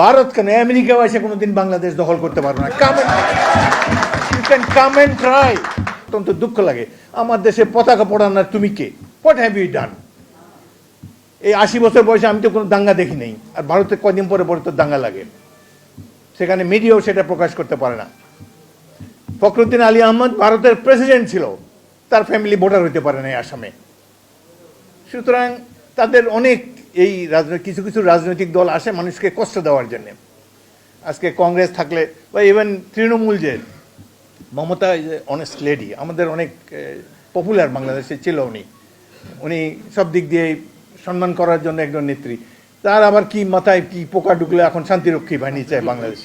ভারত কেন আমেরিকাও এসে কোনোদিন বাংলাদেশ দখল করতে পারবে না। Come on you can come and try অত্যন্ত দুঃখ লাগে। আমার দেশে পতাকা পড়ানোর তুমি কে? হোয়াট হ্যাভ ইউ ডান এই আশি বছর বয়সে আমি তো কোনো দাঙ্গা দেখি নেই। আর ভারতে কদিন পরে পরে তো দাঙ্গা লাগে। সেখানে মিডিয়াও সেটা প্রকাশ করতে পারে না। ফখরুদ্দিন আলী আহমদ ভারতের প্রেসিডেন্ট ছিল। তার ফ্যামিলি ভোটার হইতে পারে না আসামে। সুতরাং তাদের অনেক এই রাজনৈতিক কিছু কিছু রাজনৈতিক দল আসে মানুষকে কষ্ট দেওয়ার জন্য। আজকে কংগ্রেস থাকলে বা ইভেন তৃণমূল যে মমতা ইজ অনেস্ট লেডি আমাদের অনেক পপুলার বাংলাদেশে ছিল উনি। উনি সব দিক দিয়ে সম্মান করার জন্য একজন নেত্রী। তার আবার কি মাথায় কি পোকা ঢুকলে এখন শান্তিরক্ষী বাহিনী চায় বাংলাদেশ।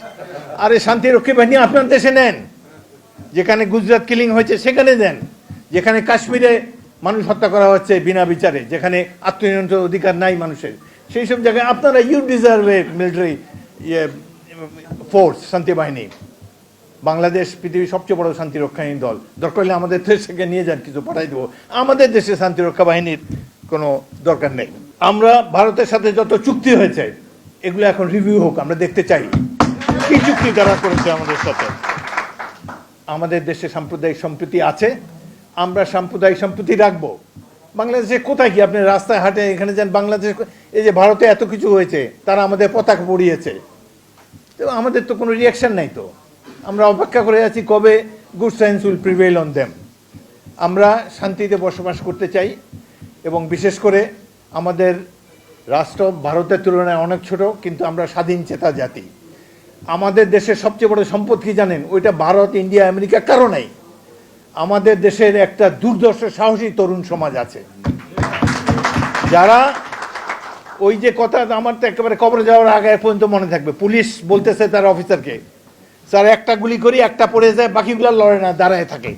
আরে শান্তিরক্ষী বাহিনী আপনার দেশে নেন। যেখানে গুজরাট কিলিং হয়েছে সেখানে দেন। যেখানে কাশ্মীরে মানুষ হত্যা করা হচ্ছে বিনা বিচারে, যেখানে আত্মনিয়ন্ত্রণ অধিকার নাই মানুষের। সেই সব জায়গায় আপনারা you deserve a military force শান্তি বাহিনী। বাংলাদেশ পৃথিবীর সবচেয়ে বড় শান্তিরক্ষাহীন দল। দরকার হলে আমাদের দেশ থেকে নিয়ে যান, কিছু পাঠাই দেবো। আমাদের দেশে শান্তিরক্ষা বাহিনীর কোনো দরকার নেই। আমরা ভারতের সাথে যত চুক্তি হয়েছে, এগুলো এখন রিভিউ হোক, আমরা দেখতে চাই। কি চুক্তি তারা করেছে আমাদের সাথে? আমাদের দেশে সাম্প্রদায়িক সম্প্রীতি আছে। আমরা সাম্প্রদায়িক সম্প্রীতি রাখব। বাংলাদেশে কোথায় কি? আপনি রাস্তায় হাঁটে এখানে যান, বাংলাদেশ এই যে ভারতে এত কিছু হয়েছে, তারা আমাদের পতাকা পড়িয়েছে। তো আমাদের তো কোনো রিয়াকশন নাই তো। আমরা অপেক্ষা করে আছি কবে good science will prevail on them আমরা শান্তিতে বসবাস করতে চাই এবং বিশেষ করে আমাদের রাষ্ট্র ভারতের তুলনায় অনেক ছোট, কিন্তু আমরা স্বাধীন চেতা জাতি। আমাদের দেশের সবচেয়ে বড় সম্পদ কি জানেন? ওইটা ভারত, ইন্ডিয়া, আমেরিকা কারও নাই। আমাদের দেশের একটা দুর্দর্শ সাহসী তরুণ সমাজ আছে। যারা ওই যে কথা, আমার তো একেবারে কবরে যাওয়ার আগে পর্যন্ত মনে থাকবে। পুলিশ বলতেছে তার অফিসারকে, স্যার, একটা গুলি করি, একটা পড়ে যায়, বাকিগুলো লড়ে না, দাঁড়ায় থাকে।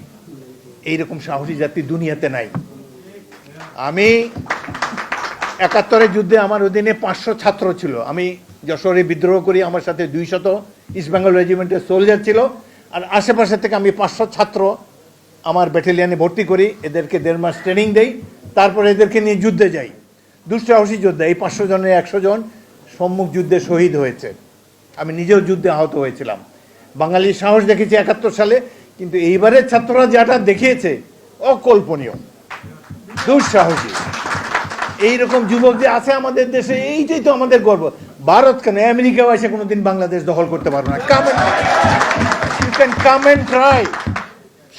এইরকম সাহসী জাতি দুনিয়াতে নাই। আমি একাত্তরের যুদ্ধে আমার অধীনে পাঁচশো ছাত্র ছিল। আমি যশোরে বিদ্রোহ করি, আমার সাথে দুইশত ইস্ট বেঙ্গল রেজিমেন্টের সোলজার ছিল। আর আশেপাশে থেকে আমি পাঁচশো ছাত্র আমার ব্যাটালিয়ানে ভর্তি করি, এদেরকে দেড় মাস ট্রেনিং দেই, তারপরে এদেরকে নিয়ে যুদ্ধে যাই। দুঃসাহসী যোদ্ধা, এই পাঁচশো জনের একশো জন সম্মুখ যুদ্ধে শহীদ হয়েছে। আমি নিজেও যুদ্ধে আহত হয়েছিলাম। বাঙালির সাহস দেখেছি একাত্তর সালে, কিন্তু এইবারের ছাত্ররা যেটা দেখিয়েছে, অকল্পনীয়। দুঃসাহসী। এইরকম যুবক যে আছে আমাদের দেশে, এইটাই তো আমাদের গর্ব। ভারত কেন? আমেরিকাও এসে কোনোদিন বাংলাদেশ দখল করতে পারবে না। Come you can come and try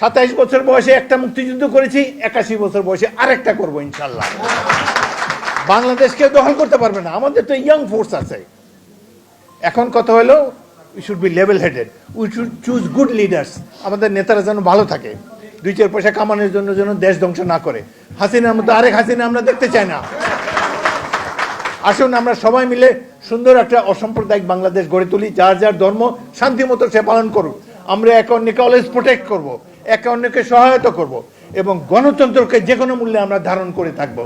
সাতাইশ বছর বয়সে একটা মুক্তিযুদ্ধ করেছি, একাশি বছর বয়সে আরেকটা করব ইনশাল্লাহ। বাংলাদেশ কেউ দখল করতে পারবে না। আমাদের তো ইয়াং ফোর্স আছে। এখন কথা হলো we should be level headed we should choose good leaders আমাদের নেতারা যেন ভালো থাকে। দুই চার পয়সা কামানোর জন্য যেন দেশ ধ্বংস না করে। হাসিনার মতো আরেক হাসিনা আমরা দেখতে চাই না। আসুন, আমরা সবাই মিলে সুন্দর একটা অসাম্প্রদায়িক বাংলাদেশ গড়ে তুলি। যার যার ধর্ম শান্তি মতো সে পালন করুক। আমরা অন্যকে অলওয়েজ প্রোটেক্ট করব। একে অন্যকে সহায়তা করব এবং গণতন্ত্রকে যে কোনো মূল্যে আমরা ধারণ করে থাকব।